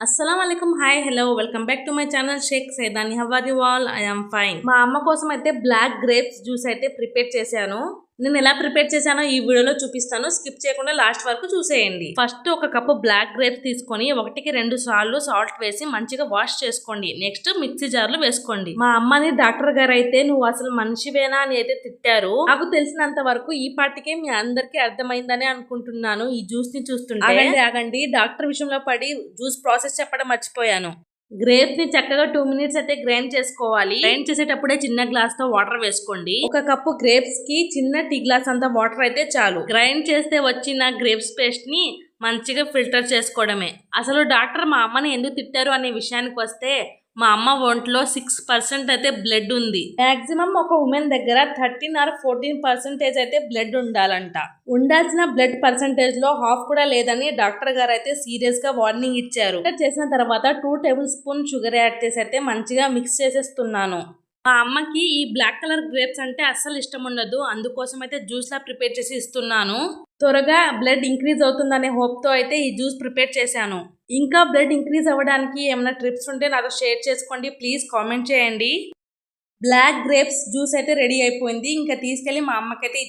అస్సలం అయికం hi hello welcome back to my channel Shaik Saidani how are wall all I'm fine మా అమ్మ కోసం అయితే బ్లాక్ గ్రేప్స్ జ్యూస్ అయితే ప్రిపేర్ చేశాను. నేను ఎలా ప్రిపేర్ చేశానో ఈ వీడియోలో చూపిస్తాను. స్కిప్ చేయకుండా లాస్ట్ వరకు చూసేయండి. ఫస్ట్ ఒక కప్పు బ్లాక్ గ్రేప్స్ తీసుకొని ఒకటికి రెండు సార్లు సాల్ట్ వేసి మంచిగా వాష్ చేసుకోండి. నెక్స్ట్ మిక్సీ జార్లు వేసుకోండి. మా అమ్మని డాక్టర్ గారు అయితే నువ్వు అసలు మనిషివేనా అని అయితే తిట్టారు. నాకు తెలిసినంత వరకు ఈ పాటికే మీ అందరికీ అర్థమైందని అనుకుంటున్నాను. ఈ జ్యూస్ని చూస్తుంటే ఆగండి ఆగండి. డాక్టర్ విషయంలో పడి జ్యూస్ ప్రాసెస్ చెప్పడం మర్చిపోయాను. గ్రేప్స్ని చక్కగా టూ మినిట్స్ అయితే గ్రైండ్ చేసుకోవాలి. గ్రైండ్ చేసేటప్పుడే చిన్న గ్లాస్తో వాటర్ వేసుకోండి. ఒక కప్పు గ్రేప్స్కి చిన్న టీ గ్లాస్ అంత వాటర్ అయితే చాలు. గ్రైండ్ చేస్తే వచ్చిన గ్రేప్స్ పేస్ట్ని మంచిగా ఫిల్టర్ చేసుకోవడమే. అసలు డాక్టర్ మా అమ్మని ఎందుకు తిట్టారు అనే విషయానికి వస్తే మా అమ్మ ఒంట్లో సిక్స్ పర్సెంట్ అయితే బ్లడ్ ఉంది. మాక్సిమం ఒక ఉమెన్ దగ్గర థర్టీన్ ఆర్ ఫోర్టీన్ పర్సెంటేజ్ అయితే బ్లడ్ ఉండాలంట. ఉండాల్సిన బ్లడ్ పర్సెంటేజ్లో హాఫ్ కూడా లేదని డాక్టర్ గారు అయితే సీరియస్గా వార్నింగ్ ఇచ్చారు. చేసిన తర్వాత two tablespoon sugar add చేసి అయితే మంచిగా మిక్స్ చేసేస్తున్నాను. మా అమ్మకి ఈ బ్లాక్ కలర్ గ్రేప్స్ అంటే అస్సలు ఇష్టం ఉండదు. అందుకోసం అయితే జ్యూస్ లా ప్రిపేర్ చేసి ఇస్తున్నాను. త్వరగా బ్లడ్ ఇంక్రీజ్ అవుతుందనే హోప్తో అయితే ఈ జ్యూస్ ప్రిపేర్ చేశాను. ఇంకా బ్లడ్ ఇంక్రీజ్ అవ్వడానికి ఏమైనా ట్రిప్స్ ఉంటే నాతో షేర్ చేసుకోండి. ప్లీజ్ కామెంట్ చేయండి. బ్లాక్ గ్రేప్స్ జ్యూస్ అయితే రెడీ అయిపోయింది. ఇంకా తీసుకెళ్ళి మా అమ్మకైతే ఇచ్చే